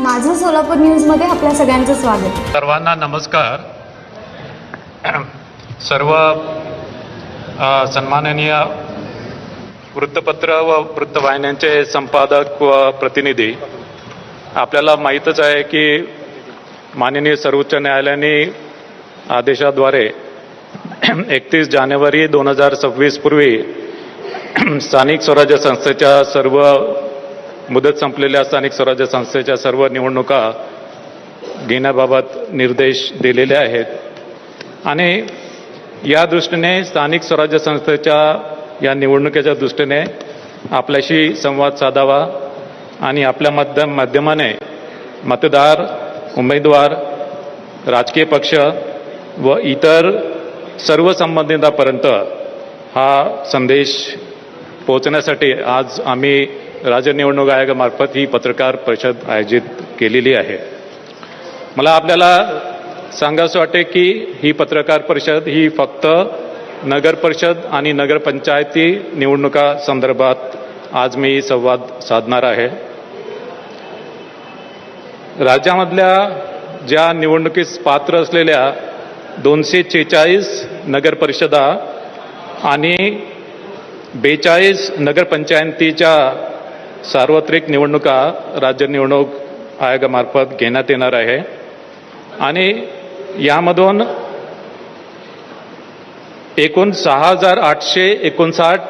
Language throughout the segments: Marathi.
माझं सोलापूर न्यूजमध्ये आपल्या सगळ्यांचं स्वागत. सर्वांना नमस्कार. सर्व सन्माननीय वृत्तपत्र व वृत्तवाहिन्यांचे संपादक व प्रतिनिधी आपल्याला माहीतच आहे की माननीय सर्वोच्च न्यायालयाने आदेशाद्वारे एकतीस जानेवारी दोन हजार सव्वीस पूर्वी स्थानिक स्वराज्य संस्थेच्या सर्व मुदत संपलेल्या स्थानिक स्वराज्य संस्थेच्या सर्व निवडणुका घेण्याबाबत निर्देश दिलेले आहेत. आणि या दृष्टीने स्थानिक स्वराज्य संस्थेच्या या निवडणुकीच्या दृष्टीने आपल्याशी संवाद साधावा आणि आपल्या माध्यम माध्यमाने मतदार उमेदवार राजकीय पक्ष व इतर सर्व संबंधितांपर्यंत हा संदेश पोहोचण्यासाठी आज आम्ही राज्य निवडणूक आयोगामार्फत ही पत्रकार परिषद आयोजित केलेली आहे. मला आपल्याला सांगावंसं वाटते की ही पत्रकार परिषद ही फक्त नगर परिषद आणि नगरपंचायती निवडणुका संदर्भात आज मी संवाद साधणार आहे. राज्यामधल्या ज्या निवडणुकीस पात्र असलेल्या दोनशे छेचाळीस नगरपरिषदा आणि बेचाळीस नगरपंचायतीच्या सार्वत्रिक निवडणुका राज्य निवडणूक आयोगामार्फत घेण्यात येणार आहे. आणि यामधून एकूण सहा हजार आठशे एकोणसाठ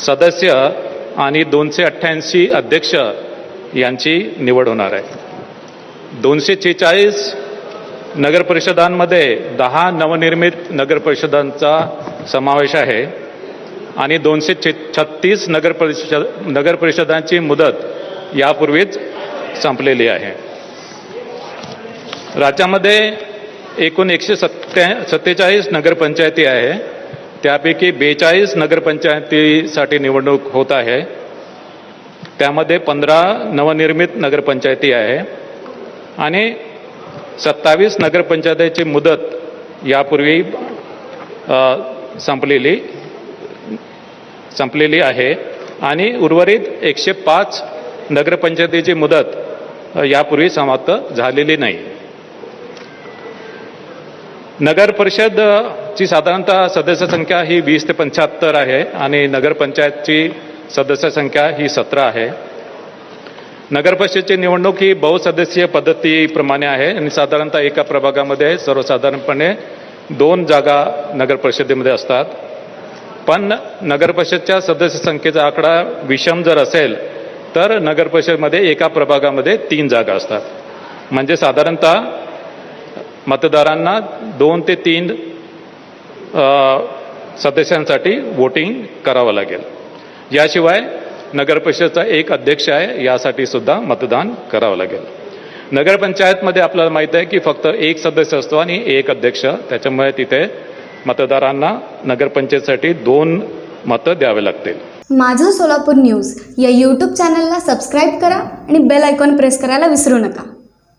सदस्य आणि दोनशे अठ्ठ्याऐंशी अध्यक्ष यांची निवड होणार आहे. दोनशे छेचाळीस नगरपरिषदांमध्ये दहा नवनिर्मित नगरपरिषदांचा समावेश आहे. आणि दोनशे छे छत्तीस नगरपरिषद नगरपरिषदांची मुदत यापूर्वीच संपलेली आहे. राज्यामध्ये एकूण एकशे सत्त्या सत्तेचाळीस नगरपंचायती आहे. त्यापैकी बेचाळीस नगरपंचायतीसाठी निवडणूक होत आहे. त्यामध्ये पंधरा नवनिर्मित नगरपंचायती आहे. आणि सत्तावीस नगरपंचायतीची मुदत यापूर्वी संपलेली. संपलेली आहे. आणि उर्वरित एकशे पाच नगरपंचायतीची मुदत यापूर्वी समाप्त झालेली नाही. नगर परिषदची साधारणतः सदस्य संख्या ही वीस ते पंच्याहत्तर आहे आणि नगरपंचायतची सदस्य संख्या ही सतरा आहे. नगर परिषदची निवडणूक ही बहुसदस्यीय पद्धतीप्रमाणे आहे आणि साधारणतः एका प्रभागामध्ये सर्वसाधारणपणे दोन जागा नगर परिषदेमध्ये असतात. पण नगर परिषदच्या सदस्य संख्येचा आकडा विषम जर असेल तर नगर परिषदमध्ये एका प्रभागामध्ये तीन जागा असतात. म्हणजे साधारणतः मतदारांना दोन ते तीन सदस्यांसाठी वोटिंग करावं लागेल. याशिवाय नगर परिषदचा एक अध्यक्ष आहे यासाठी सुद्धा मतदान करावं लागेल. नगरपंचायतमध्ये आपल्याला माहीत आहे की फक्त एक सदस्य असतो आणि एक अध्यक्ष त्याच्यामुळे तिथे मतदारांना नगरपंचायतसाठी दोन मतं द्यावे लागतील. माझं सोलापूर न्यूज या यूट्यूब चॅनलला सबस्क्राईब करा आणि बेल आयकॉन प्रेस करायला विसरू नका.